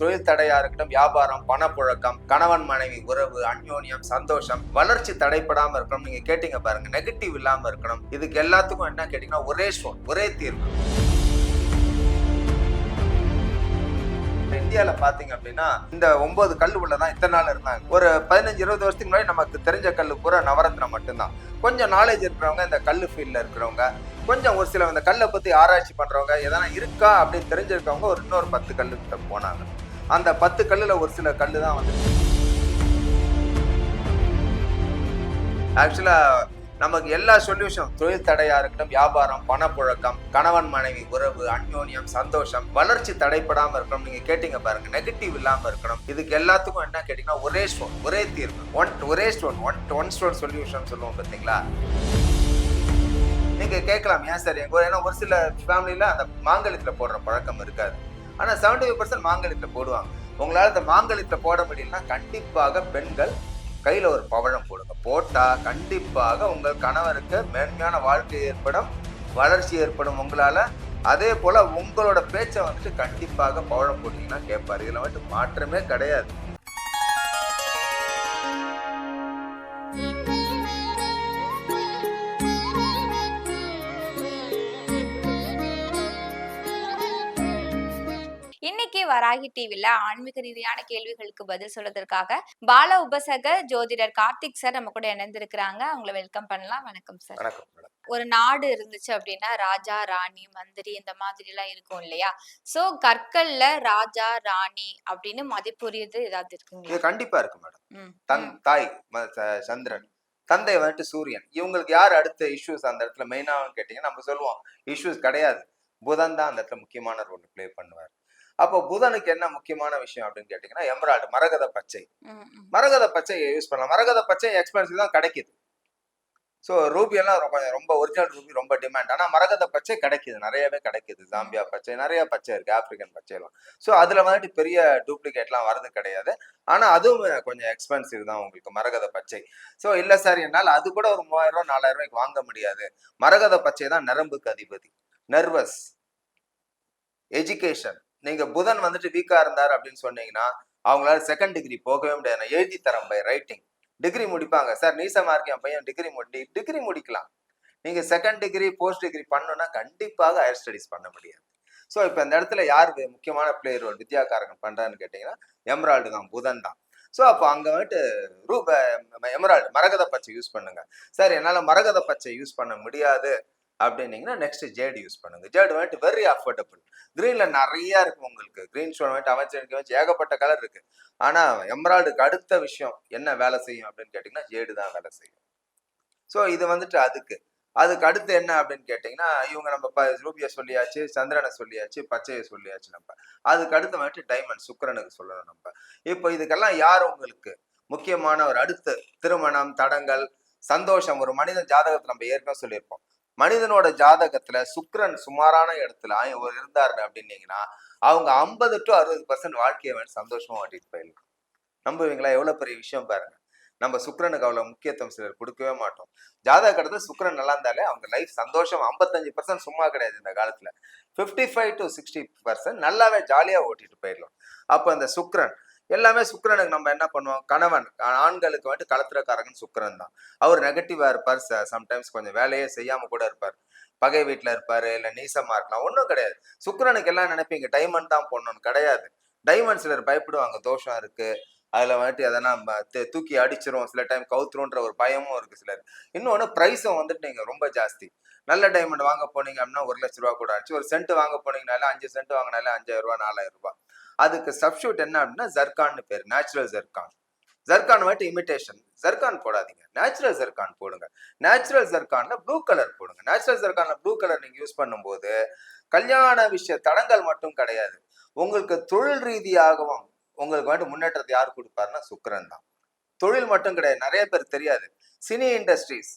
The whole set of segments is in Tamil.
தொழில் தடையா இருக்கட்டும் வியாபாரம் பணப்புழக்கம் கணவன் மனைவி உறவு அந்யோன்யம் சந்தோஷம் வளர்ச்சி தடைப்படாம இருக்கணும். நீங்க கேட்டீங்க பாருங்க நெகட்டிவ் இல்லாம இருக்கணும். இதுக்கு எல்லாத்துக்கும் என்ன கேட்டீங்கன்னா ஒரே ஸ்டோன் ஒரே தீர்வு. இந்தியால பாத்தீங்க அப்படின்னா இந்த ஒன்பது கல் உள்ளதான் இத்தனை நாள் இருந்தாங்க. ஒரு பதினஞ்சு இருபது வருஷத்துக்கு முன்னாடி நமக்கு தெரிஞ்ச கல் பூரா நவரத்னம் மட்டும்தான். கொஞ்சம் நாலேஜ் இருக்கிறவங்க இந்த கல் ஃபீல்ட்ல இருக்கிறவங்க கொஞ்சம் ஒரு சில இந்த கல்லை பத்தி ஆராய்ச்சி பண்றவங்க எதனா இருக்கா அப்படின்னு தெரிஞ்சிருக்கவங்க ஒரு இன்னொரு பத்து கல்லு கிட்ட போனாங்க. அந்த பத்து கல்லில் ஒரு சில கல்லு தான் வந்து. ஆக்சுவலாக நமக்கு எல்லா சொல்யூஷன் தொழில் தடையா இருக்கட்டும் வியாபாரம் பணப்புழக்கம் கணவன் மனைவி உறவு அந்யோன்யம் சந்தோஷம் வளர்ச்சி தடைப்படாம இருக்கணும். நீங்க கேட்டீங்க பாருங்க நெகட்டிவ் இல்லாம இருக்கணும். இதுக்கு எல்லாத்துக்கும் என்ன கேட்டீங்கன்னா ஒரே ஸ்டோன் ஒரே தீர்வு. ஒன் ஒரே stone one one stone solution சொல்லுவோம் பார்த்தீங்களா? நீங்க கேட்கலாம் ஏன் சார்? எங்க ஊர் ஏன்னா ஒரு சில ஃபேமிலியில அந்த மாங்கல்யத்துல போடுற பழக்கம் இருக்காது. ஆனால் செவன்டி ஃபைவ் பர்சன்ட் மாங்கல்யத்துல போடுவாங்க. உங்களால் அந்த மாங்கல்யத்துல போட முடியலன்னா கண்டிப்பாக பெண்கள் கையில் ஒரு பவழம் போடுங்க. போட்டால் கண்டிப்பாக உங்கள் கணவருக்கு மேன்மையான வாழ்க்கை ஏற்படும் வளர்ச்சி ஏற்படும் உங்களால். அதே போல் உங்களோட பேச்சை வந்துட்டு கண்டிப்பாக பவழம் போட்டிங்கன்னா கேட்பார். இதில் வந்துட்டு மாற்றமே கிடையாது. வராகி டிவில ஆன்மீக ரீதியான கேள்விகளுக்கு பதில் சொல்றதற்காக பால உபசக ஜோதிடர் கார்த்திக் சார் நம்ம கூட இணைந்திருக்கிறாங்க. அவங்கள வெல்கம் பண்ணலாம். வணக்கம் சார். ஒரு நாடு இருந்துச்சு அப்படின்னா ராஜா ராணி மந்திரி இந்த மாதிரி எல்லாம் இருக்கும் இல்லையா? சோ கற்கள்ல ராஜா ராணி அப்படின்னு மதிப்புரியது ஏதாவது இது இருக்குங்களா கண்டிப்பா இருக்கு மேடம். தன் தாய் சந்திரன். தந்தை வந்துட்டு சூரியன். இவங்களுக்கு யார் அடுத்த இஷ்யூஸ் அந்த இடத்துல மெயினாக கேட்டீங்கன்னா நம்ம சொல்லுவோம். இஷ்யூஸ் கிடையாது. புதன் தான் அந்த இடத்துல முக்கியமான ரோல் ப்ளே பண்ணுவார். அப்போ புதனுக்கு என்ன முக்கியமான விஷயம் அப்படின்னு கேட்டீங்கன்னா எமரால்டு மரகத பச்சை. மரகத பச்சையை யூஸ் பண்ணலாம். மரகத பச்சை எக்ஸ்பென்சிவ் தான் கிடைக்குது. ஸோ ரூபி எல்லாம் ரொம்ப ரொம்ப ஒரிஜினல் ரூபி ரொம்ப டிமாண்ட் ஆனால் மரகத பச்சை கிடைக்குது. நிறையவே கிடைக்குது. ஜாம்பியா பச்சை நிறைய பச்சை இருக்கு ஆப்பிரிக்கன் பச்சையெல்லாம். ஸோ அதில் வந்துட்டு பெரிய டூப்ளிகேட்லாம் வரது கிடையாது. ஆனால் அதுவும் கொஞ்சம் எக்ஸ்பென்சிவ் தான் உங்களுக்கு மரகத பச்சை. ஸோ இல்லை சார் என்னால் அது கூட ஒரு மூவாயிரம் ரூபாய் நாலாயிரம் ரூபாய்க்கு வாங்க முடியாது. மரகத பச்சை தான் நரம்புக்கு அதிபதி. நர்வஸ் எஜுகேஷன் நீங்க புதன் வந்துட்டு வீக்கா இருந்தார் அப்படின்னு சொன்னீங்கன்னா அவங்களால செகண்ட் டிகிரி போகவே முடியாது. நான் எழுதி தரேன் பை ரைட்டிங் டிகிரி முடிப்பாங்க. சார் நீசமா இருக்கு என் பையன் டிகிரி முடி டிகிரி முடிக்கலாம். நீங்க செகண்ட் டிகிரி போஸ்ட் டிகிரி பண்ணணும்னா கண்டிப்பாக ஹையர் ஸ்டடிஸ் பண்ண முடியாது. ஸோ இப்போ இந்த இடத்துல யார் முக்கியமான பிளேயர் ஒரு வித்யாகாரகன் பண்றான்னு கேட்டீங்கன்னா எம்ராய்டு தான் புதன் தான். ஸோ அப்போ அங்க வந்துட்டு ரூப எமரால்டு மரகத பச்சை யூஸ் பண்ணுங்க. சார் என்னால் மரகத பச்சை யூஸ் பண்ண முடியாது. அப்படின்னீங்கன்னா நெக்ஸ்ட் ஜேடு யூஸ் பண்ணுங்க. ஜேடு வந்துட்டு வெரி அஃபோர்டபுள் கிரீன்ல நிறைய இருக்கு உங்களுக்கு. கிரீன் ஸ்டோன் வந்துட்டு அமைச்சருக்கு வச்சு ஏகப்பட்ட கலர் இருக்கு. ஆனா எம்ராய்டுக்கு அடுத்த விஷயம் என்ன வேலை செய்யும் அப்படின்னு கேட்டீங்கன்னா ஜேடு தான் வேலை செய்யும். ஸோ இது வந்துட்டு அதுக்கு. அதுக்கு அடுத்து என்ன அப்படின்னு கேட்டிங்கன்னா இவங்க நம்ம ப ரூபியை சொல்லியாச்சு சந்திரனை சொல்லியாச்சு பச்சையை சொல்லியாச்சு நம்ம. அதுக்கு அடுத்து வந்துட்டு டைமண்ட் சுக்கரனுக்கு சொல்லணும் நம்ம. இப்போ இதுக்கெல்லாம் யார் உங்களுக்கு முக்கியமான ஒரு அடுத்து திருமணம் தடங்கள் சந்தோஷம் ஒரு மனிதன் ஜாதகத்தை நம்ம ஏற்கனவே சொல்லியிருப்போம். மனிதனோட ஜாதகத்துல சுக்ரன் சுமாரான இடத்துல ஆ- ஒரு இருந்தாரு அப்படின்னீங்கன்னா அவங்க ஐம்பது டு அறுபது பர்சன்ட் வாழ்க்கையை வேணும் சந்தோஷமா ஓட்டிட்டு போயிருக்கும் நம்புவீங்களா? எவ்வளவு பெரிய விஷயம் பாருங்க. நம்ம சுக்கரனுக்கு அவ்வளவு முக்கியத்துவம் சிலர் கொடுக்கவே மாட்டோம். ஜாதக கடத்துல சுக்ரன் நல்லா இருந்தாலே அவங்க லைஃப் சந்தோஷம் ஐம்பத்தஞ்சு பர்சன்ட் சும்மா கிடையாது இந்த காலத்துல. 55 ஃபைவ் டு சிக்ஸ்டி பர்சன்ட் நல்லாவே ஜாலியா ஓட்டிட்டு போயிடலாம். அப்போ அந்த சுக்ரன் எல்லாமே சுக்கரனுக்கு நம்ம என்ன பண்ணுவோம்? கணவன் ஆண்களுக்கு வந்துட்டு கலத்திரக்காரகன் சுக்கரன் தான். அவர் நெகட்டிவா இருப்பார் சம்டைம்ஸ் கொஞ்சம் வேலையே செய்யாம கூட இருப்பார். பகை வீட்டுல இருப்பாரு இல்ல நீசமா இருக்கலாம் ஒன்றும் கிடையாது. சுக்கரனுக்கு எல்லாம் நினைப்பீங்க டைமண்ட் தான் போடணும்னு கிடையாது. டைமண்ட் சிலர் பயப்படுவாங்க தோஷம் இருக்கு. அதில் வந்துட்டு எதனா தூக்கி அடிச்சிரும். சில டைம் கவுத்துருன்ற ஒரு பயமும் இருக்குது சிலர். இன்னொன்று ப்ரைஸும் வந்துட்டு நீங்கள் ரொம்ப ஜாஸ்தி. நல்ல டைமண்ட் வாங்க போனீங்க அப்படின்னா ஒரு லட்ச ரூபா கூட ஆச்சு. ஒரு சென்ட் வாங்க போனீங்கனால அஞ்சு சென்ட் வாங்கினாலே அஞ்சாயிரம் ரூபா நாலாயிரம் ரூபாய் அதுக்கு சப்ஸ்டியூட் என்ன அப்படின்னா ஜர்கான்னு பேர். நேச்சுரல் ஜர்கான் ஜர்கான் வந்துட்டு இமிட்டேஷன் ஜர்கான் போடாதீங்க. நேச்சுரல் ஜர்கான் போடுங்க. நேச்சுரல் ஜர்கான்ல ப்ளூ கலர் போடுங்க. நேச்சுரல் ஜர்கான்ல ப்ளூ கலர் நீங்க யூஸ் பண்ணும்போது கல்யாண விஷய தடங்கள் மட்டும் கிடையாது. உங்களுக்கு தொழில் ரீதியாகவும் உங்களுக்கு வந்து முன்னேற்றத்தை யார் கொடுப்பாருன்னா சுக்கரன் தான். தொழில் மட்டும் கிடையாது நிறைய பேர் தெரியாது. Cine industries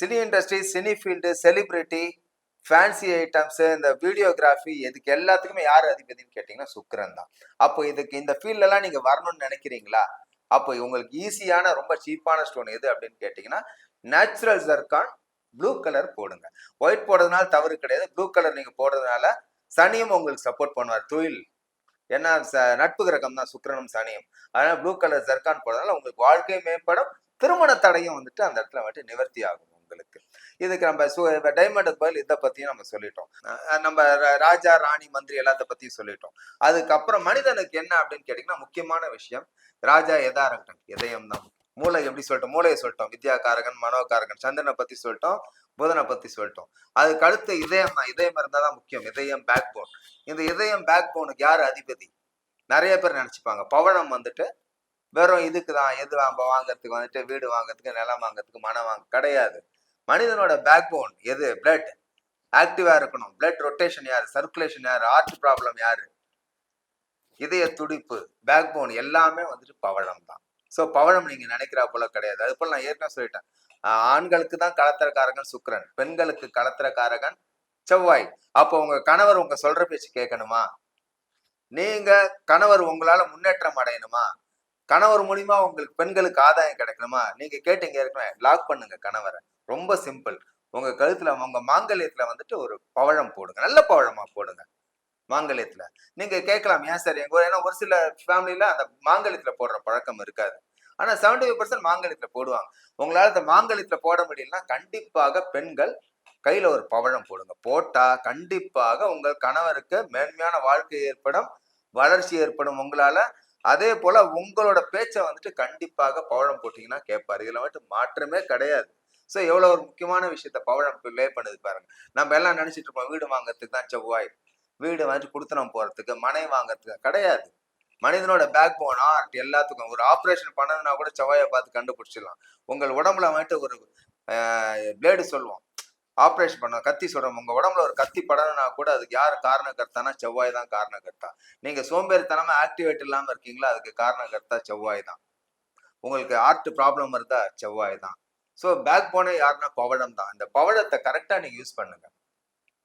cine industries cine field celebrity fancy items இந்த வீடியோகிராஃபி இதுக்கு எல்லாத்துக்குமே யார் அதிபதினு கேட்டிங்கன்னா சுக்கரன் தான். அப்போ இதுக்கு இந்த ஃபீல்டெல்லாம் நீங்கள் நீங்க வரணும்னு நினைக்கிறீங்களா? அப்போ உங்களுக்கு ஈஸியான ரொம்ப சீப்பான ஸ்டோன் எது அப்படின்னு கேட்டிங்கன்னா நேச்சுரல் ஜர்கான் ப்ளூ கலர் போடுங்க. ஒயிட் போடுறதுனால தவறு கிடையாது. ப்ளூ கலர் நீங்க போடுறதுனால சனியும் உங்களுக்கு சப்போர்ட் பண்ணுவார். தொழில் ஏன்னா ச- நட்பு கிரகம் தான் சுக்கிரனும் சனியும். அதனால ப்ளூ கலர் ஜர்கான் போடுறதுனால உங்களுக்கு வாழ்க்கை மேம்படும் திருமண தடையும் வந்துட்டு அந்த இடத்துல வந்துட்டு நிவர்த்தி ஆகும் உங்களுக்கு. இதுக்கு நம்ம சு டைமண்ட் கோயில் இதை பத்தியும் நம்ம சொல்லிட்டோம். நம்ம ராஜா ராணி மந்திரி எல்லாத்த பத்தியும் சொல்லிட்டோம். அதுக்கப்புறம் மனிதனுக்கு என்ன அப்படின்னு கேட்டீங்கன்னா முக்கியமான விஷயம் ராஜா எதாரகன் இதயம் தான் மூளை எப்படி சொல்லிட்டோம்? மூளையை சொல்லிட்டோம். வித்யாகாரகன் மனோகாரகன் சந்திரனை பத்தி சொல்லிட்டோம். புதனை பத்தி சொல்லிட்டோம். அதுக்கு அடுத்த இதயம் தான். இதயம் இருந்தாதான் முக்கியம். இதயம் பேக் போன் இந்த இதயம் பேக் போனுக்கு யார் அதிபதி? நிறைய பேர் நினைச்சுப்பாங்க. பவனம் வந்துட்டு வெறும் இதுக்கு தான். எது வாங்க வாங்குறதுக்கு வந்துட்டு வீடு வாங்குறதுக்கு நிலம் வாங்குறதுக்கு மனம் வாங்க கிடையாது. மனிதனோட பேக் போன் எது பிளட் ஆக்டிவா இருக்கணும். பிளட் ரொட்டேஷன் யாரு? சர்க்குலேஷன் யாரு? ஆர்ட் ப்ராப்ளம் யாரு? இதய துடிப்பு பேக் போன் எல்லாமே வந்துட்டு பவளம் தான். ஸோ பவழம் நீங்க நினைக்கிறா போல கிடையாது. அது போல நான் ஏற்கனவே சொல்லிட்டேன். ஆண்களுக்கு தான் கலத்திரக்காரகன் சுக்கிரன். பெண்களுக்கு கலத்திரக்காரகன் செவ்வாய். அப்போ உங்க கணவர் உங்க சொல்ற பேச்சு கேட்கணுமா? நீங்க கணவர் உங்களால முன்னேற்றம் அடையணுமா? கணவர் மூலியமா உங்களுக்கு பெண்களுக்கு ஆதாயம் கிடைக்கணுமா? நீங்க கேட்டீங்க ஏற்கனவே லாக் பண்ணுங்க கணவரை. ரொம்ப சிம்பிள் உங்க கழுத்துல உங்க மாங்கல்யத்துல வந்துட்டு ஒரு பவழம் போடுங்க. நல்ல பவழமா போடுங்க. மாங்கல்யத்துல. நீங்க கேட்கலாம் ஏன் சார்? எங்க ஏன்னா ஒரு சில ஃபேமிலியில அந்த மாங்கல்யத்துல போடுற பழக்கம் இருக்காது. ஆனா செவன்டி ஃபைவ் பர்சன்ட் மாங்கல்யத்துல போடுவாங்க. உங்களால அந்த மாங்கல்யத்துல போட முடியலன்னா கண்டிப்பாக பெண்கள் கையில ஒரு பவழம் போடுங்க. போட்டா கண்டிப்பாக உங்கள் கணவருக்கு மேன்மையான வாழ்க்கை ஏற்படும் வளர்ச்சி ஏற்படும் உங்களால. அதே போல உங்களோட பேச்சை வந்துட்டு கண்டிப்பாக பவழம் போட்டீங்கன்னா கேட்பாரு. இதுல வந்துட்டு மாற்றமே கிடையாது. ஸோ எவ்வளவு ஒரு முக்கியமான விஷயத்த பவழம் ப்ளே பண்ணுது பாருங்க. நம்ம எல்லாம் நினைச்சிட்டு இருப்போம் வீடு வாங்குறதுக்கு தான் செவ்வாய். வீடு வந்துட்டு குடுத்தனம் போறதுக்கு மனை வாங்குறதுக்கு. கிடையாது. மனிதனோட பேக் போன் ஆர்ட் எல்லாத்துக்கும். ஒரு ஆப்ரேஷன் பண்ணணும்னா கூட செவ்வாயை பார்த்து கண்டுபிடிச்சிடலாம். உங்கள் உடம்புல வந்துட்டு ஒரு பிளேடு சொல்லுவோம். ஆப்ரேஷன் பண்ண கத்தி சொல்றோம். உங்க உடம்புல ஒரு கத்தி படணும்னா கூட அதுக்கு யார் காரணக்கர்த்தானா செவ்வாய் தான் காரணக்கர்த்தா நீங்க சோம்பேறித்தனமா ஆக்டிவேட் இல்லாம இருக்கீங்களா அதுக்கு காரணக்கர்த்தா செவ்வாய் தான். உங்களுக்கு ஆர்ட் ப்ராப்ளம் இருந்தா செவ்வாய் தான். ஸோ பேக் போனே யாருன்னா பவழம் தான். இந்த பவழத்தை கரெக்டாக நீங்கள் யூஸ் பண்ணுங்கள்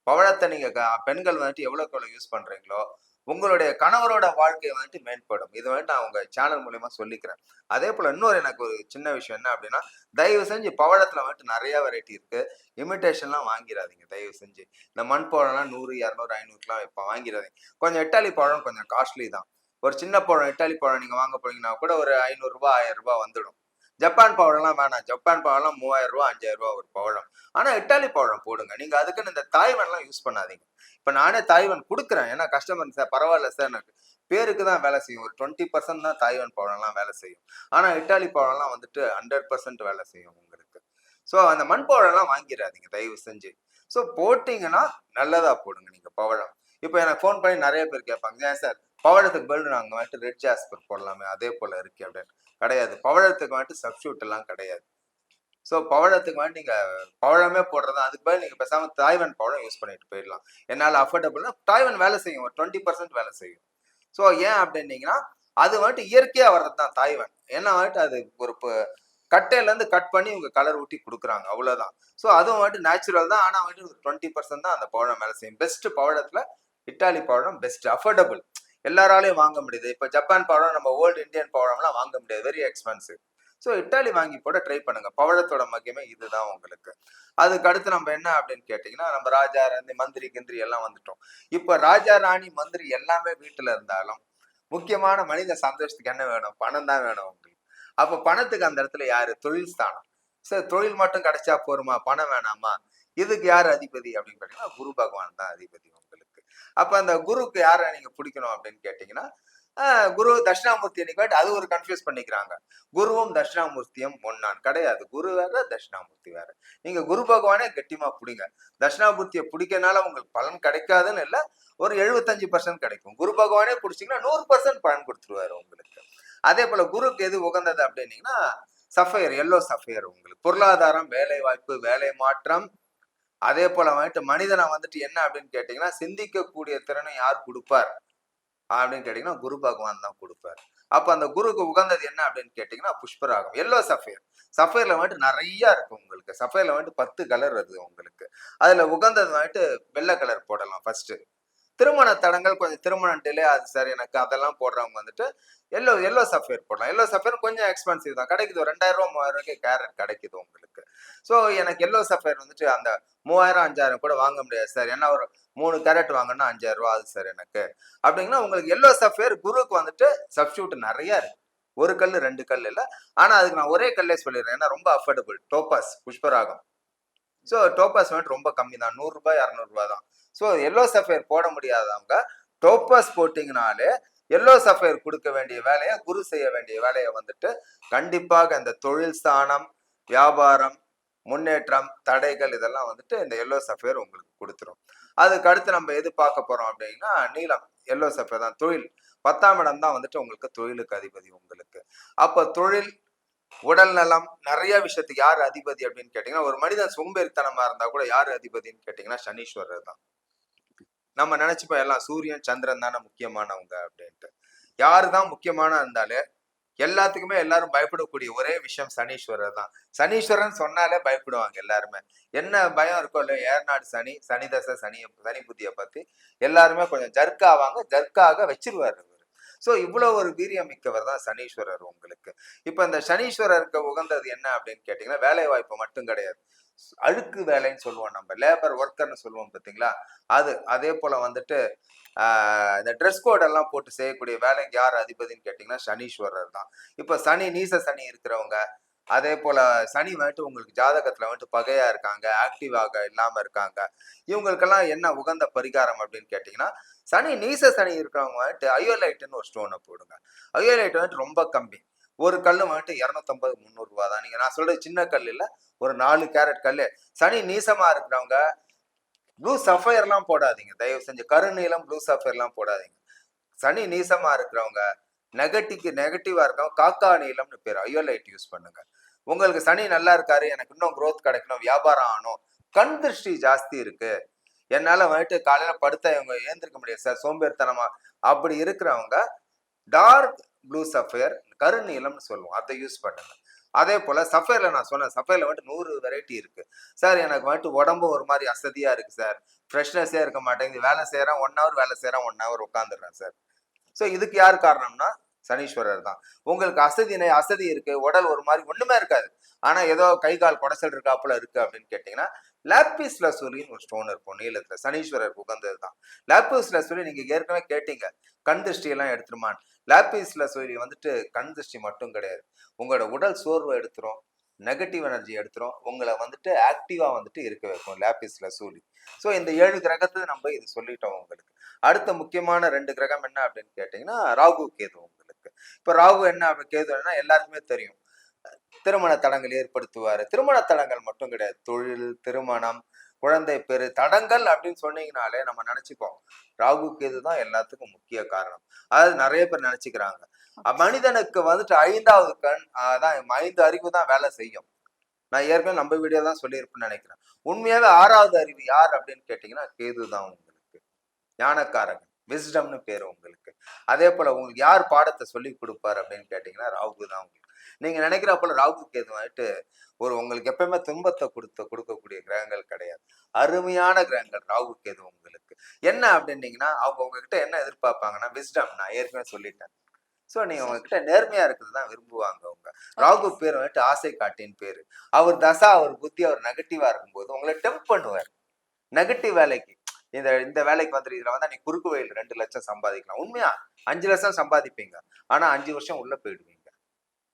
பவழத்தை நீங்க பெண்கள் வந்துட்டு எவ்வளோக்கு எவ்வளோ யூஸ் பண்றீங்களோ உங்களுடைய கணவரோட வாழ்க்கை வந்துட்டு மேம்படும். இது வந்துட்டு நான் உங்க சேனல் மூலயமா சொல்லிக்கிறேன். அதே போல இன்னொரு எனக்கு ஒரு சின்ன விஷயம் என்ன அப்படின்னா தயவு செஞ்சு பவழத்துல வந்துட்டு நிறைய வெரைட்டி இருக்கு. இமிட்டேஷன்லாம் வாங்கிடாதீங்க தயவு செஞ்சு. இந்த மண் பழம்லாம் நூறு இரநூறு ஐநூறுக்குலாம் இப்போ வாங்கிடாதீங்க கொஞ்சம் இட்டாலி பழம் கொஞ்சம் காஸ்ட்லி தான். ஒரு சின்ன பழம் இட்டாலி பழம் நீங்க வாங்க போனீங்கன்னா கூட ஒரு ஐநூறுரூபா ஆயிரம் ரூபாய் வந்துடும். ஜப்பான் பவழம்லாம் வேணாம். ஜப்பான் பவழம் மூவாயிரம் ரூபா அஞ்சாயிரம் ரூபா ஒரு பவழம் ஆனா இட்டாலி பவழம் போடுங்க. நீங்க அதுக்குன்னு இந்த தாய்வன்லாம் யூஸ் பண்ணாதீங்க. இப்ப நானே தாய்வன் கொடுக்குறேன். ஏன்னா கஸ்டமர் சார் பரவாயில்ல சார் எனக்கு பேருக்கு தான் வேலை செய்யும். ஒரு டுவெண்ட்டி பர்சன்ட் தான் தாய்வான் பவழம்லாம் வேலை செய்யும். ஆனா இட்டாலி பவழம்லாம் வந்துட்டு ஹண்ட்ரட் பர்சன்ட் வேலை செய்யும் உங்களுக்கு. ஸோ அந்த மண் பவழம்லாம் வாங்கிடாதீங்க. தயவு செஞ்சு. ஸோ போட்டிங்கன்னா நல்லதா போடுங்க நீங்க பவழம் இப்போ எனக்கு ஃபோன் பண்ணி நிறைய பேர் கேட்பாங்க ஏன் சார் பவழத்துக்கு பதில் நாங்கள் வந்துட்டு ரெட் ஜாஸ்பர் போடலாமே அதே போல் இருக்கு அப்படின்னு. கிடையாது. பவழத்துக்கு வந்துட்டு சப்ஸ்டியூட் எல்லாம் கிடையாது. ஸோ பவழத்துக்கு வந்துட்டு நீங்கள் பவழமே போடுறதா அதுக்கு பதில் நீங்கள் பேசாமல் தாய்வன் பவழம் யூஸ் பண்ணிட்டு போயிடலாம். என்னால் அஃபோர்டபுள்னா தாய்வன் வேலை செய்யும். ஒரு டுவெண்ட்டி பர்சன்ட் வேலை செய்யும். ஸோ ஏன் அப்படின்னீங்கன்னா அது வந்துட்டு இயற்கையாக வர்றது தான் தாய்வன். ஏன்னா வந்துட்டு அது ஒரு கட்டையிலேருந்து கட் பண்ணி உங்கள் கலர் ஊட்டி கொடுக்குறாங்க. அவ்வளோதான் ஸோ அதுவும் வந்துட்டு நேச்சுரல் தான். ஆனால் வந்துட்டு ஒரு டுவெண்ட்டி பர்சன்ட் தான் அந்த பவழம் வேலை செய்யும். பெஸ்ட் பவழத்தில் இட்டாலி பவழம் பெஸ்ட் அஃபோர்டபுள் எல்லாராலையும் வாங்க முடியுது. இப்போ ஜப்பான் பவழம் நம்ம ஓல்டு இந்தியன் பவழம்லாம் வாங்க முடியாது. வெரி எக்ஸ்பென்சிவ் ஸோ இட்டாலி வாங்கி போட ட்ரை பண்ணுங்க. பவழத்தோட மகிமை இதுதான் உங்களுக்கு. அதுக்கு அடுத்து நம்ம என்ன அப்படின்னு கேட்டிங்கன்னா நம்ம ராஜா ராணி மந்திரி கிந்திரி எல்லாம் வந்துட்டோம். இப்போ ராஜா ராணி மந்திரி எல்லாமே வீட்டுல இருந்தாலும் முக்கியமான மனித சந்தோஷத்துக்கு என்ன வேணும்? பணம் தான் வேணும் உங்களுக்கு. அப்போ பணத்துக்கு அந்த இடத்துல யாரு? தொழில் ஸ்தானம். சரி தொழில் மட்டும் கிடைச்சா போருமா? பணம் வேணாமா? இதுக்கு யார் அதிபதி அப்படின்னு பார்த்தீங்கன்னா குரு பகவான் தான் அதிபதி. அப்ப அந்த குருக்கு யாரை நீங்க பிடிக்கணும் அப்படின்னு கேட்டீங்கன்னா குரு தட்சிணாமூர்த்தி அன்னைக்கு அது ஒரு கன்ஃபியூஸ் பண்ணிக்கிறாங்க. குருவும் தட்சிணாமூர்த்தியும் ஒன்னான் கிடையாது. குரு வேற தட்சிணாமூர்த்தி வேற. நீங்க குரு பகவானே கெட்டிமா பிடிங்க. தட்சிணாமூர்த்தியை பிடிக்கனால உங்களுக்கு பலன் கிடைக்காதுன்னு இல்லை ஒரு எழுபத்தஞ்சு பர்சன்ட் கிடைக்கும். குரு பகவானே பிடிச்சிங்கன்னா நூறு பர்சன்ட் பலன் கொடுத்துருவாரு உங்களுக்கு. அதே போல குருக்கு எது உகந்தது அப்படின்னீங்கன்னா சஃபயர் எல்லோ சஃபயர் உங்களுக்கு. பொருளாதாரம் வேலை வாய்ப்பு வேலை மாற்றம் அதே போல வந்துட்டு மனிதனை வந்துட்டு என்ன? அப்படின்னு கேட்டீங்கன்னா சிந்திக்கக்கூடிய திறனை யார் கொடுப்பார்? அப்படின்னு கேட்டீங்கன்னா குரு பகவான் தான் கொடுப்பார். அப்ப அந்த குருக்கு உகந்தது என்ன அப்படின்னு கேட்டீங்கன்னா புஷ்பராகம். எல்லோ சஃபேர் சஃபேர்ல வந்துட்டு நிறைய இருக்கும் உங்களுக்கு. சஃபேர்ல வந்துட்டு பத்து கலர் வருது உங்களுக்கு. அதுல உகந்தது வந்துட்டு வெள்ளை கலர் போடலாம் ஃபர்ஸ்ட் திருமண தடங்கள் கொஞ்சம் திருமணம் டிலே ஆகுது சார் எனக்கு அதெல்லாம் போடுறவங்க வந்துட்டு எல்லோ எல்லோ சஃபேர் போடலாம். எல்லோ சஃபேர் கொஞ்சம் எக்ஸ்பென்சிவ் தான். கிடைக்குது. ஒரு ரெண்டாயிரம் ரூபா மூவாயிரம் ரூபாய்க்கு கேரட் கிடைக்குது உங்களுக்கு. ஸோ எனக்கு எல்லோ சஃபேர் வந்துட்டு அந்த மூவாயிரம் அஞ்சாயிரம் கூட வாங்க முடியாது சார் ஏன்னா ஒரு மூணு கேரட் வாங்கினா அஞ்சாயிரம் ரூபா ஆகுது சார் எனக்கு. அப்படிங்கன்னா உங்களுக்கு எல்லோ சஃபேர் குருவுக்கு வந்துட்டு சப்ஸ்டியூட் நிறைய இருக்கு. ஒரு கல் ரெண்டு கல் இல்லை. ஆனால் அதுக்கு நான் ஒரே கல்லே சொல்லிடுறேன். ஏன்னா ரொம்ப அஃபோர்டபுள் டோப்பாஸ் புஷ்பராகம். ஸோ டோப்பாஸ் வந்துட்டு ரொம்ப கம்மி தான் நூறுரூபா இரநூறுபா தான் ஸோ எல்லோ சஃபையர் போட முடியாதவங்க டோப்பாஸ் போட்டிங்கனாலே எல்லோ சஃபேர் கொடுக்க வேண்டிய வேலையை குரு செய்ய வேண்டிய வேலையை வந்துட்டு கண்டிப்பாக இந்த தொழில் ஸ்தானம் வியாபாரம் முன்னேற்றம் தடைகள் இதெல்லாம் வந்துட்டு இந்த எல்லோ சஃபேர் உங்களுக்கு கொடுத்துரும். அதுக்கு அடுத்து நம்ம எது பார்க்க போறோம் அப்படின்னா நீலம் எல்லோ சஃபேர் தான் தொழில். பத்தாம் இடம் தான் வந்துட்டு உங்களுக்கு தொழிலுக்கு அதிபதி உங்களுக்கு. அப்ப தொழில் உடல் நலம் நிறைய விஷயத்துக்கு யார் அதிபதி அப்படின்னு கேட்டீங்கன்னா ஒரு மனிதன் சோம்பேறித்தனமா இருந்தா கூட யார் அதிபதின்னு கேட்டீங்கன்னா சனீஸ்வரர் தான். நம்ம நினைச்சுப்போம் எல்லாம் சூரியன் சந்திரன் தானே முக்கியமானவங்க அப்படின்ட்டு. யாரு தான் முக்கியமான இருந்தாலே எல்லாத்துக்குமே எல்லாரும் பயப்படக்கூடிய ஒரே விஷயம் சனீஸ்வரர் தான். சனீஸ்வரன் சொன்னாலே பயப்படுவாங்க எல்லாருமே. என்ன பயம் இருக்கோ இல்லையோ ஏர்நாடு சனி சனி தசை சனி சனி புத்தியை பத்தி எல்லாருமே கொஞ்சம் ஜர்க் ஆவாங்க ஜர்க்காக வச்சிருவாரு ஸோ இவ்வளோ ஒரு வீரியமிக்கவர் தான் சனீஸ்வரர் உங்களுக்கு. இப்போ இந்த சனீஸ்வரருக்கு உகந்தது என்ன அப்படின்னு கேட்டிங்கன்னா வேலை வாய்ப்பு மட்டும் கிடையாது. அழுக்கு வேலைன்னு சொல்லுவோம் நம்ம லேபர் ஒர்க்கர்னு சொல்லுவோம் பார்த்தீங்களா அது அதே போல வந்துட்டு ஆஹ், இந்த ட்ரெஸ் கோட் எல்லாம் போட்டு செய்யக்கூடிய வேலைக்கு யார் அதிபதின்னு கேட்டிங்கன்னா சனீஸ்வரர் தான். இப்போ சனி நீச சனி இருக்கிறவங்க அதே போல சனி வந்துட்டு உங்களுக்கு ஜாதகத்துல வந்துட்டு பகையா இருக்காங்க ஆக்டிவாக இல்லாம இருக்காங்க. இவங்களுக்கெல்லாம் என்ன உகந்த பரிகாரம் அப்படின்னு கேட்டிங்கன்னா சனி நீச சனி இருக்கிறவங்க வந்துட்டு அயோலைட்டுன்னு ஒரு ஸ்டோனை போடுங்க. அயோலைட் வந்துட்டு ரொம்ப கம்மி. ஒரு கல் வந்துட்டு இரநூத்தம்பது முந்நூறுரூவா தான். நீங்க நான் சொல்றது சின்ன கல் இல்ல ஒரு நாலு கேரட் கல் சனி நீசமா இருக்கிறவங்க ப்ளூ சஃபயர்லாம் போடாதீங்க. தயவு செஞ்சு கருநீளம் ப்ளூ சஃபயர்லாம் போடாதீங்க. சனி நீசமா இருக்கிறவங்க நெகட்டிவ்க்கு நெகட்டிவா இருக்கவங்க காக்கா நீலம்னு பேர். அயோலைட் யூஸ் பண்ணுங்க. உங்களுக்கு சனி நல்லா இருக்காரு எனக்கு இன்னும் க்ரோத் கிடைக்கணும் வியாபாரம் ஆகணும். கண் திருஷ்டி ஜாஸ்தி இருக்கு. என்னால வந்துட்டு காலையில படுத்தா இவங்க ஏந்திருக்க முடியாது. சார் சோம்பேறித்தனமா? அப்படி இருக்கிறவங்க டார்க் ப்ளூ சஃபயர் கருநீளம்னு சொல்லுவோம். அதை யூஸ் பண்ணுங்க. அதே போல சஃபயர்ல நான் சொன்னேன் சஃபயர்ல வந்துட்டு நூறு வெரைட்டி இருக்கு. சார் எனக்கு வந்துட்டு உடம்பு ஒரு மாதிரி அசதியா இருக்கு சார். ஃப்ரெஷ்னஸே இருக்க மாட்டேங்குது. வேலை செய்யறேன் ஒன் ஹவர் வேலை செய்யறேன் ஒன் ஹவர் உட்காந்துடுறேன் சார். ஸோ இதுக்கு யார் காரணம்னா சனீஸ்வரர் தான். உங்களுக்கு அசதினை அசதி இருக்கு உடல் ஒரு மாதிரி ஒண்ணுமே இருக்காது. ஆனா ஏதோ கை கால் குடைச்சல் இருக்காப்புல இருக்கு அப்படின்னு கேட்டீங்கன்னா லாப்பிஸ் லசூலின்னு ஒரு ஸ்டோன் இருக்கும் நீளத்துல சனீஸ்வரர் உகந்தது தான். லாப்பிஸ் லசூலி நீங்க ஏற்கனவே கேட்டீங்க கண் திருஷ்டி எல்லாம் எடுத்துருமான் லாப்பிஸ் லசூலி வந்துட்டு கண் திருஷ்டி மட்டும் கிடையாது. உங்களோட உடல் சோர்வை எடுத்துரும். நெகட்டிவ் எனர்ஜி எடுத்துரும். உங்களை வந்துட்டு ஆக்டிவாக வந்துட்டு இருக்க வைக்கும் லாப்பிஸ் சூழி. ஸோ இந்த ஏழு கிரகத்தை நம்ம இது சொல்லிட்டோம் உங்களுக்கு. அடுத்த முக்கியமான ரெண்டு கிரகம் என்ன அப்படின்னு கேட்டீங்கன்னா ராகு கேது உங்களுக்கு. இப்போ ராகு என்ன அப்படி கேதுன்னா எல்லாருக்குமே தெரியும். திருமண தடங்கள் ஏற்படுத்துவார். திருமண தடங்கள் மட்டும் கிடையாது. தொழில் திருமணம் குழந்தை பெரு தடங்கள் அப்படின்னு சொன்னீங்கனாலே நம்ம நினைச்சுப்போம் ராகு கேது தான் எல்லாத்துக்கும் முக்கிய காரணம். அதாவது நிறைய பேர் நினைச்சுக்கிறாங்க. மனிதனுக்கு வந்துட்டு ஐந்தாவது கண் அதான் ஐந்து அறிவு தான் வேலை செய்யும். நான் ஏற்கனவே நம்ம வீடியோ தான் சொல்லியிருப்பேன்னு நினைக்கிறேன். உண்மையாவே ஆறாவது அறிவு யார் அப்படின்னு கேட்டீங்கன்னா கேது தான் உங்களுக்கு. ஞானக்காரகன் விஸ்டம்னு பேர் உங்களுக்கு. அதே போல உங்களுக்கு யார் பாடத்தை சொல்லி கொடுப்பாரு அப்படின்னு கேட்டீங்கன்னா ராகு தான் உங்களுக்கு. நீங்க நினைக்கிற போல ராகு கேது வந்துட்டு ஒரு உங்களுக்கு எப்பயுமே துன்பத்தை கொடுத்த கொடுக்கக்கூடிய கிரகங்கள் கிடையாது. அருமையான கிரகங்கள் ராகு கேது உங்களுக்கு? என்ன அப்படின்னீங்கன்னா அவங்க உங்ககிட்ட என்ன எதிர்பார்ப்பாங்கன்னா விஸ்டம் நான் ஏற்கனவே சொல்லிட்டேன். ஸோ நீங்க உங்ககிட்ட நேர்மையா இருக்கிறது தான் விரும்புவாங்க அவங்க. ராகு பேர் வந்துட்டு ஆசை காட்டின் பேரு. அவர் தசா அவர் புத்தி அவர் நெகட்டிவா இருக்கும்போது உங்களை டெம்ப் பண்ணுவார். நெகட்டிவ் வேலைக்கு. இந்த இந்த வேலைக்கு வந்துட்டு இதுல வந்தா நீ குறுக்கு வயல் ரெண்டு லட்சம் சம்பாதிக்கலாம். உண்மையா? அஞ்சு லட்சம் சம்பாதிப்பீங்க. ஆனா அஞ்சு வருஷம் உள்ள போயிடுவீங்க.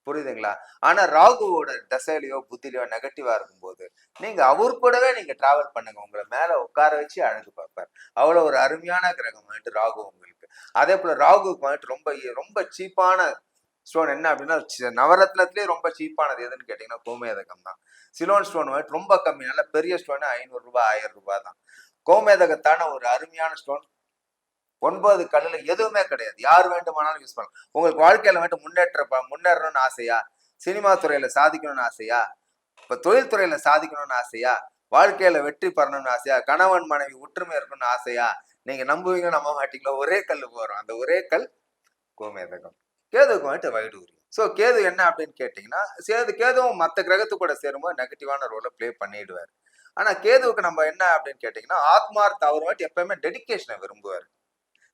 புரியுதுங்களா? ஆனா ராகுவோட தசையிலையோ புத்திலையோ நெகட்டிவா இருக்கும்போது நீங்க அவர் கூடவே நீங்க டிராவல் பண்ணுங்க. உங்களை மேல உட்கார வச்சு அழகு பார்ப்பார். அவ்வளவு ஒரு அருமையான கிரகம் வந்துட்டு ராகு உங்களுக்கு. அதே போல ராகுக்கு வந்துட்டு ரொம்ப ரொம்ப சீப்பான ஸ்டோன் என்ன அப்படின்னா சி- நவரத்னத்திலே ரொம்ப சீப்பானது எதுன்னு கேட்டீங்கன்னா கோமேதகம் தான். சிலோன் ஸ்டோன் வந்துட்டு ரொம்ப கம்மி நல்ல பெரிய ஸ்டோன் ஐநூறு ரூபாய் ஆயிரம் ரூபாய் தான். கோமேதகத்தான ஒரு அருமையான ஸ்டோன் ஒன்பது கல்லுல எதுவுமே கிடையாது. யார் வேண்டுமானாலும் யூஸ் பண்ணலாம். உங்களுக்கு வாழ்க்கையில வந்துட்டு முன்னேற்ற முன்னேறணும்னு ஆசையா? சினிமா துறையில சாதிக்கணும்னு ஆசையா? இப்ப தொழில்துறையில் சாதிக்கணும்னு ஆசையா? வாழ்க்கையில வெற்றி பெறணும்னு ஆசையா? கணவன் மனைவி ஒற்றுமை இருக்கணும்னு ஆசையா? நீங்க நம்புவீங்க நம்ப மாட்டீங்களா ஒரே கல் போறோம். அந்த ஒரே கல் கோமேதகம். கேதுக்கு வந்துட்டு வைடூரியம் ஸோ கேது என்ன அப்படின்னு கேட்டிங்கன்னா சேது கேதுவும் மற்ற கிரகத்து கூட சேரும்போது நெகட்டிவான ரோலை ப்ளே பண்ணிடுவார். ஆனால் கேதுவுக்கு நம்ம என்ன அப்படின்னு கேட்டிங்கன்னா ஆத்மார்த்த அவர் வந்துட்டு எப்பயுமே டெடிகேஷனை விரும்புவார்.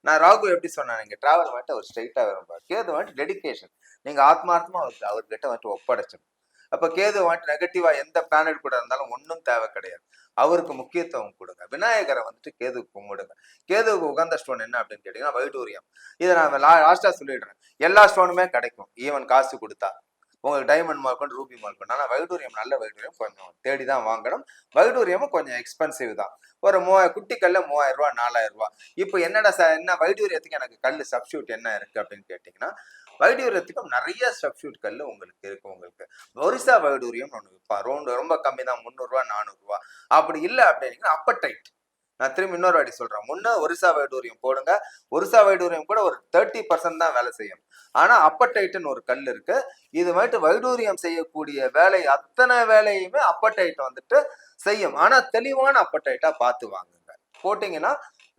நான் ராகு எப்படி சொன்னேன் நீங்க டிராவல் வந்துட்டு அவர் ஸ்ட்ரைட்டா விரும்புவார் கேது வந்துட்டு டெடிக்கேஷன் நீங்க ஆத்மார்த்தமா அவருக்கு அவர்கிட்ட வந்துட்டு ஒப்படைச்சணும் அப்ப கேது வந்துட்டு நெகட்டிவா எந்த பிளானட் கூட இருந்தாலும் ஒன்றும் தேவை கிடையாது. அவருக்கு முக்கியத்துவம் கொடுங்க. விநாயகரை வந்துட்டு கேது கும்பிடுங்க. கேதுவுக்கு உகந்த ஸ்டோன் என்ன அப்படின்னு கேட்டீங்கன்னா வைடூரியம். இதை நான் லாஸ்டா சொல்லிடுறேன். எல்லா ஸ்டோனுமே கிடைக்கும். ஈவன் காசு கொடுத்தா. உங்களுக்கு டைமண்ட் மார்க்கணும் ரூபி மார்க்கணும் ஆனால் வைடூரியம் நல்ல வைடூரியம் கொஞ்சம் தேடி தான் வாங்கணும். வைடூரியமும் கொஞ்சம் எக்ஸ்பென்சிவ் தான். ஒரு மூவாயிரம் குட்டி கல்ல மூவாயிரம் ரூபா நாலாயிரம் ரூபா இப்போ என்னடா சார் என்ன வைடூரியத்துக்கு எனக்கு கல் சப்ஸ்டியூட் என்ன இருக்கு அப்படின்னு கேட்டிங்கன்னா வைடூரியத்துக்கும் நிறைய சப்ஸ்டியூட் கல் உங்களுக்கு இருக்கு உங்களுக்கு. ஒரிசா வைடூரியம் ஒன்று விற்பான் ரவுண்டு ரொம்ப கம்மி தான் முந்நூறுரூவா நானூறுரூவா அப்படி இல்லை அப்படின்னா அப்படைட் நான் திரும்பி இன்னொரு வாட்டி சொல்றேன். முன்ன ஒரிசா வைடூரியம் போடுங்க. ஒரிசா வைடூரியம் கூட ஒரு தேர்ட்டி பர்சன்ட் தான் வேலை செய்யும். ஆனா அப்படைட்டுன்னு ஒரு கல் இருக்கு. இது வந்துட்டு வைடூரியம் செய்யக்கூடிய வேலை அத்தனை வேலையுமே அப்படைட் வந்துட்டு செய்யும். ஆனா தெளிவான அப்படைட்டா பார்த்து வாங்குங்க. போட்டீங்கன்னா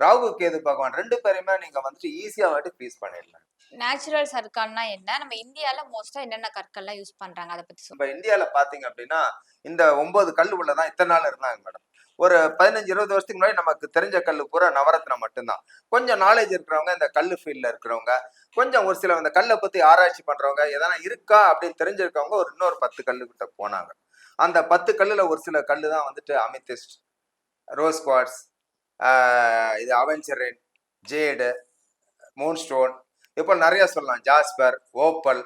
ராகு கேது பகவான் ரெண்டு பேருமே நீங்க வந்துட்டு ஈஸியா வந்துட்டு பீஸ் பண்ணிடலாம். நேச்சுரல் சர்க்கான்னா என்ன? நம்ம இந்தியால மோஸ்டா என்னென்ன கற்கள்லாம் யூஸ் பண்றாங்க? அதை பத்தி நம்ம இந்தியால பாத்தீங்க அப்படின்னா இந்த ஒன்பது கல் உள்ளதான் இத்தனை நாள் இருந்தாங்க மேடம். ஒரு பதினஞ்சு இருபது வருஷத்துக்கு முன்னாடி நமக்கு தெரிஞ்ச கல் பூரா நவரத்னம் மட்டும்தான். கொஞ்சம் நாலேஜ் இருக்கிறவங்க இந்த கல் ஃபீல்டில் இருக்கிறவங்க கொஞ்சம் ஒரு சில இந்த கல்லை பற்றி ஆராய்ச்சி பண்ணுறவங்க எதனா இருக்கா அப்படின்னு தெரிஞ்சிருக்கவங்க ஒரு இன்னொரு பத்து கல்லு கிட்ட போனாங்க. அந்த பத்து கல்லில் ஒரு சில கல் தான் வந்துட்டு அமித்திஸ்ட் ரோஸ் குவாட்ஸ் இது அவெஞ்சரின் ஜேடு மூன்ஸ்டோன் இப்போ நிறைய சொல்லலாம். ஜாஸ்பர் ஓப்பல்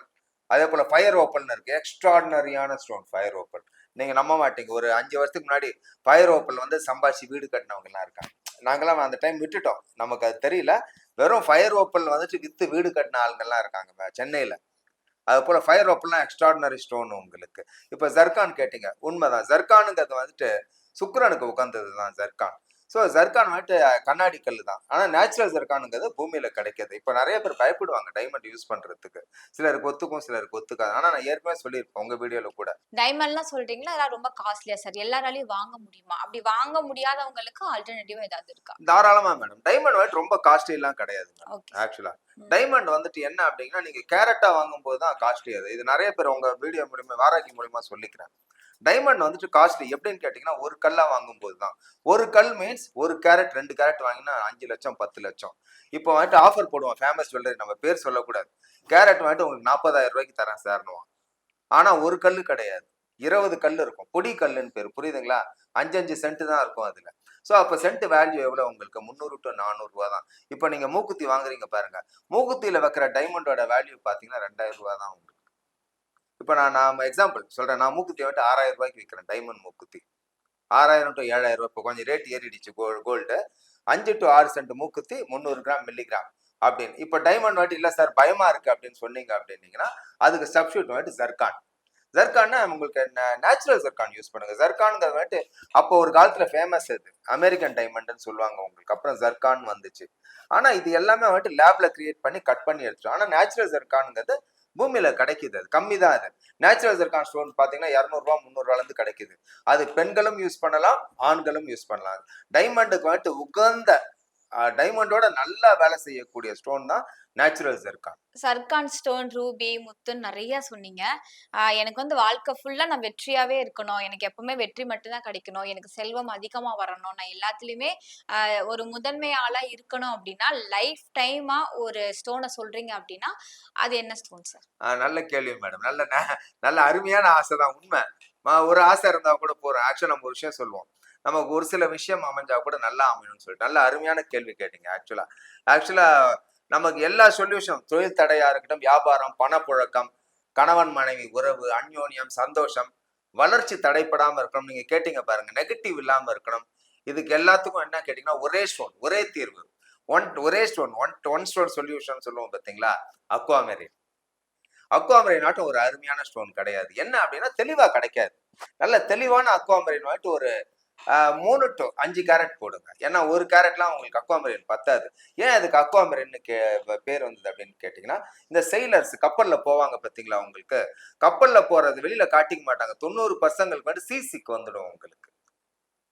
அதே போல் ஃபயர் ஓப்பல்னு இருக்குது எக்ஸ்ட்ராடினரியான ஸ்டோன் ஃபயர் ஓப்பல் நீங்க நம்ப மாட்டீங்க. ஒரு அஞ்சு வருஷத்துக்கு முன்னாடி ஃபயர் ஓப்பல் வந்து சம்பாதிச்சு வீடு கட்டினவங்கலாம் இருக்காங்க. நாங்களாம் அந்த டைம் விட்டுட்டோம். நமக்கு அது தெரியல. வெறும் ஃபயர் ஓப்பல் வந்துட்டு வித்து வீடு கட்டின ஆளுங்கெல்லாம் இருக்காங்க சென்னையில் சென்னையில. அது போல ஃபயர் ஓப்பல்லாம் எக்ஸ்ட்ராடினரி ஸ்டோன் உங்களுக்கு. இப்போ ஜர்கான் கேட்டீங்க. உண்மைதான். ஜர்கானுங்கிறது வந்துட்டு சுக்ரனுக்கு உட்காந்தது தான் ஜர்கான். ஸோ ஜர்கான் வந்துட்டு கண்ணாடி கல் தான் ஆனால் நேச்சுரல் ஜர்கானுங்கிறது பூமியில கிடைக்கிது. இப்போ நிறைய பேர் பயப்படுவாங்க டைமண்ட் யூஸ் பண்றதுக்கு. சிலருக்கு ஒத்துக்கும் சிலருக்கு ஒத்துக்காது. ஆனால் நான் ஏற்கனவே சொல்லியிருப்பேன் உங்க வீடியோல கூட. டைமண்ட்லாம் சொல்றீங்களா? அதெல்லாம் ரொம்ப காஸ்ட்லியா சார் எல்லாராலையும் வாங்க முடியுமா? அப்படி வாங்க முடியாதவங்களுக்கு ஆல்டர்னேட்டிவ் ஏதாவது இருக்கா? தாராளமா மேடம் டைமண்ட் வந்துட்டு ரொம்ப காஸ்ட்லி எல்லாம் கிடையாது ஓகே ஆக்சுவலா ம். டைமண்ட் வந்துட்டு என்ன அப்படின்னா நீங்க கேரட்டா வாங்கும்போது தான் காஸ்ட்லி அது. இது நிறைய பேர் உங்க வீடியோ மூலியமா வாராக்கி மூலியமா சொல்லிக்கிறேன். டைமண்ட் வந்துட்டு காஸ்ட்லி எப்படின்னு கேட்டீங்கன்னா ஒரு கல்லா வாங்கும்போது தான் ஒரு கல் மீன்ஸ் ஒரு கேரட் ரெண்டு கேரட் வாங்கினா அஞ்சு லட்சம் பத்து லட்சம். இப்போ வந்துட்டு ஆஃபர் போடுவோம் ஃபேமஸ் ஜுவல்லரி நம்ம பேர் சொல்லக்கூடாது. கேரட் வந்துட்டு உங்களுக்கு நாற்பதாயிரம் ரூபாய்க்கு தரேன் சார்னுவான் ஆனா ஒரு கல் கிடையாது. இருபது கல் இருக்கும். பொடி கல்லுன்னு பேர். புரியுதுங்களா? அஞ்சு அஞ்சு சென்ட் தான் இருக்கும் அதுல. ஸோ அப்போ சென்ட் வேல்யூ எவ்வளோ உங்களுக்கு முந்நூறு டு நானூறுரூவா தான். இப்போ நீங்கள் மூக்குத்தி வாங்குறீங்க பாருங்க. மூக்குத்தியில் வைக்கிற டைமண்டோட வேல்யூ பார்த்தீங்கன்னா ரெண்டாயிரம் ரூபா தான் உங்களுக்கு. இப்போ நான் நான் எக்ஸாம்பிள் சொல்கிறேன் நான் மூக்குத்தி வந்துட்டு ஆறாயிரம் ரூபாய்க்கு விற்கிறேன் டைமண்ட் மூக்குத்தி. ஆறாயிரம் டு ஏழாயிரம் ரூபாய் இப்போ கொஞ்சம் ரேட் ஏறிடுச்சு கோல் கோல்டு அஞ்சு டு ஆறு சென்ட் மூக்குத்தி முந்நூறு கிராம் மில்லிகிராம் அப்படின்னு. இப்போ டைமண்ட் வந்துட்டு இல்லை சார் பயமா இருக்கு அப்படின்னு சொன்னீங்க அப்படின்னீங்கன்னா அதுக்கு சப்ஸ்டியூட் வந்துட்டு ஜர்கான் ஜர்கான்னா உங்களுக்கு நேச்சுரல் ஜர்கான் யூஸ் பண்ணுங்க. ஜர்கான்ங்கிறது வந்துட்டு அப்போ ஒரு காலத்துல ஃபேமஸ் அது அமெரிக்கன் டைமண்ட்னு சொல்லுவாங்க உங்களுக்கு. அப்புறம் ஜர்கான் வந்துச்சு. ஆனா இது எல்லாமே வந்துட்டு லேப்ல கிரியேட் பண்ணி கட் பண்ணி எடுத்துரும் ஆனா நேச்சுரல் ஜர்கான்ங்கிறது பூமியில கிடைக்குது. அது கம்மி தான் அது. நேச்சுரல் ஜெர்கான் ஸ்டோன் பார்த்தீங்கன்னா இரநூறுவா முந்நூறுவாலேருந்து கிடைக்குது. அது பெண்களும் யூஸ் பண்ணலாம் ஆண்களும் யூஸ் பண்ணலாம். டைமண்டுக்கு வந்துட்டு உகந்த டைமண்டோட நல்லா வேலை செய்யக்கூடிய ஸ்டோன் தான் நேச்சுரல் சர்க்கான் ஸ்டோன் ரூபி முத்துன்னு நிறைய சொன்னீங்க. எனக்கு வந்து வாழ்க்கை ஃபுல்லா நான் வெற்றியாவே இருக்கணும். எனக்கு எப்பவுமே வெற்றி மட்டும்தான் கிடைக்கணும். எனக்கு செல்வம் அதிகமா வரணும். நான் எல்லாத்துலயுமே ஒரு முதன்மை ஆளா இருக்கணும் அப்படின்னா லைஃப் டைமா ஒரு ஸ்டோனை சொல்றீங்க அப்படின்னா அது என்ன ஸ்டோன் சார் நல்ல கேள்வி மேடம் நல்ல நல்ல அருமையான ஆசை தான். உண்மை. ஒரு ஆசை இருந்தா கூட போறோம் ஆக்சுவலா நம்ம ஒரு விஷயம் சொல்லுவோம். நமக்கு ஒரு சில விஷயம் அமைஞ்சா கூட நல்லா அமையணும்னு சொல்லிட்டு நல்ல அருமையான கேள்வி கேட்டீங்க ஆக்சுவலா ஆக்சுவலா நமக்கு எல்லா சொல்யூஷன் தொழில் தடையா இருக்கட்டும் வியாபாரம் பணப்புழக்கம் கணவன் மனைவி உறவு அந்யோன்யம் சந்தோஷம் வளர்ச்சி தடைப்படாமல் இருக்கணும். நீங்க கேட்டீங்க பாருங்க நெகட்டிவ் இல்லாமல் இருக்கணும். இதுக்கு எல்லாத்துக்கும் என்ன கேட்டீங்கன்னா ஒரே ஸ்டோன் ஒரே தீர்வு. ஒன் ஒரே stone one one stone solution சொல்லுவோம் பார்த்தீங்களா அக்வாமெரின் அக்வாமரைன் நாட்டும் ஒரு அருமையான ஸ்டோன் கிடையாது. என்ன அப்படின்னா தெளிவா கிடைக்காது. நல்ல தெளிவான அக்வாமரின் வந்துட்டு ஒரு மூணு டு அஞ்சு கேரட் போடுங்க. ஏன்னா ஒரு கேரட்லாம் உங்களுக்கு அக்வாமரின் பத்தாது. ஏன் அதுக்கு அக்வாமரின்னு கே பேர் வந்தது அப்படின்னு கேட்டிங்கன்னா இந்த செயிலர்ஸ் கப்பலில் போவாங்க பார்த்தீங்களா உங்களுக்கு? கப்பலில் போகிறது வெளியில் காட்டிக்க மாட்டாங்க. தொண்ணூறு பர்சன்ட்களுக்கு வந்து சிசிக்கு வந்துடும் உங்களுக்கு.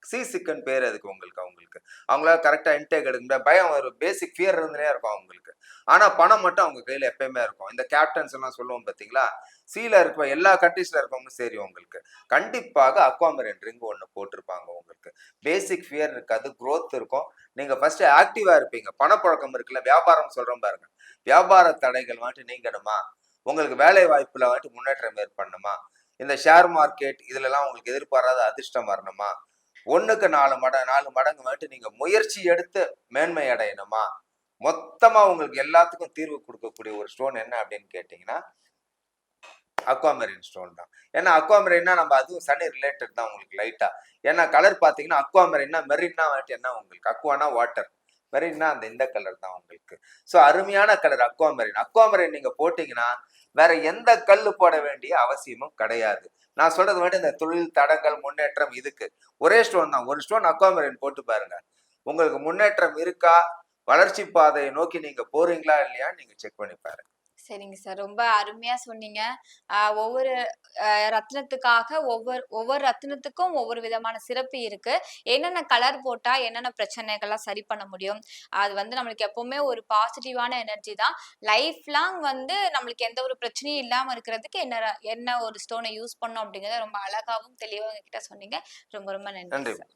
சி சிக்கன் பேர் அதுக்கு உங்களுக்கு அவங்களுக்கு? அவங்களால கரெக்டா இன்டேக் எடுக்க பயம் ஒரு பேசிக் ஃபியர் இருந்துனே இருக்கும் அவங்களுக்கு. ஆனா பணம் மட்டும் அவங்க கையில் எப்பயுமே இருக்கும். இந்த கேப்டன்ஸ் எல்லாம் சொல்லுவோம் பார்த்தீங்களா? சீல இருக்க எல்லா கண்ட்ரீஸ்ல இருக்கவங்க சரி உங்களுக்கு. கண்டிப்பாக அக்வாமரன் ரிங் ஒன்று போட்டிருப்பாங்க உங்களுக்கு. பேசிக் ஃபியர் இருக்காது. க்ரோத் இருக்கும். நீங்க ஃபர்ஸ்ட் ஆக்டிவா இருப்பீங்க. பணப்பழக்கம் இருக்குல்ல. வியாபாரம் சொல்றோம் பாருங்க. வியாபார தடைகள் வந்துட்டு நீங்கணுமா? உங்களுக்கு வேலை வாய்ப்புல வந்துட்டு முன்னேற்றம் ஏற்படணுமா? இந்த ஷேர் மார்க்கெட் இதுல எல்லாம் உங்களுக்கு எதிர்பாராத அதிர்ஷ்டம் வரணுமா? ஒன்றுக்கு நாலு மட நாலு மடங்கு வந்துட்டு நீங்கள் முயற்சி எடுத்து மேன்மை அடையணுமா? மொத்தமாக உங்களுக்கு எல்லாத்துக்கும் தீர்வு கொடுக்கக்கூடிய ஒரு ஸ்டோன் என்ன அப்படின்னு கேட்டிங்கன்னா அக்வாமரின் ஸ்டோன் தான். ஏன்னா அக்வாமரின்னா நம்ம அதுவும் சனி ரிலேட்டட் தான் உங்களுக்கு லைட்டா ஏன்னா கலர் பார்த்தீங்கன்னா அக்வாமெரின்னா மெரின்னா வந்துட்டு என்ன உங்களுக்கு? அக்வானா வாட்டர் மெரின்னா அந்த இந்த கலர் தான் உங்களுக்கு. ஸோ அருமையான கலர் அக்வாமரின் அக்வாமரின் நீங்க போட்டீங்கன்னா வேற எந்த கல் போட வேண்டிய அவசியமும் கிடையாது. நான் சொல்றது வந்து இந்த தொழில் தடங்கள் முன்னேற்றம் இதுக்கு. ஒரே ஸ்டோன் தான். ஒரு ஸ்டோன் அக்வாமரின் போட்டு பாருங்க. உங்களுக்கு முன்னேற்றம் இருக்கா? வளர்ச்சி பாதையை நோக்கி நீங்க போறீங்களா இல்லையா நீங்க செக் பண்ணி பாருங்க. சரிங்க சார். ரொம்ப அருமையா சொன்னீங்க. ஆஹ் ஒவ்வொரு ஆஹ் ரத்தினத்துக்காக ஒவ்வொரு ஒவ்வொரு ரத்தினத்துக்கும் ஒவ்வொரு விதமான சிறப்பு இருக்கு. என்னென்ன கலர் போட்டா என்னென்ன பிரச்சனைகள்லாம் சரி பண்ண முடியும்? அது வந்து நம்மளுக்கு எப்பவுமே ஒரு பாசிட்டிவான எனர்ஜி தான். லைஃப் லாங் வந்து நம்மளுக்கு எந்த ஒரு பிரச்சனையும் இல்லாம இருக்கிறதுக்கு என்ன என்ன ஒரு ஸ்டோனை யூஸ் பண்ணோம் அப்படிங்கறத ரொம்ப அழகாவும் தெளிவாக கிட்ட சொன்னீங்க. ரொம்ப ரொம்ப நன்றி நன்றி. சார்.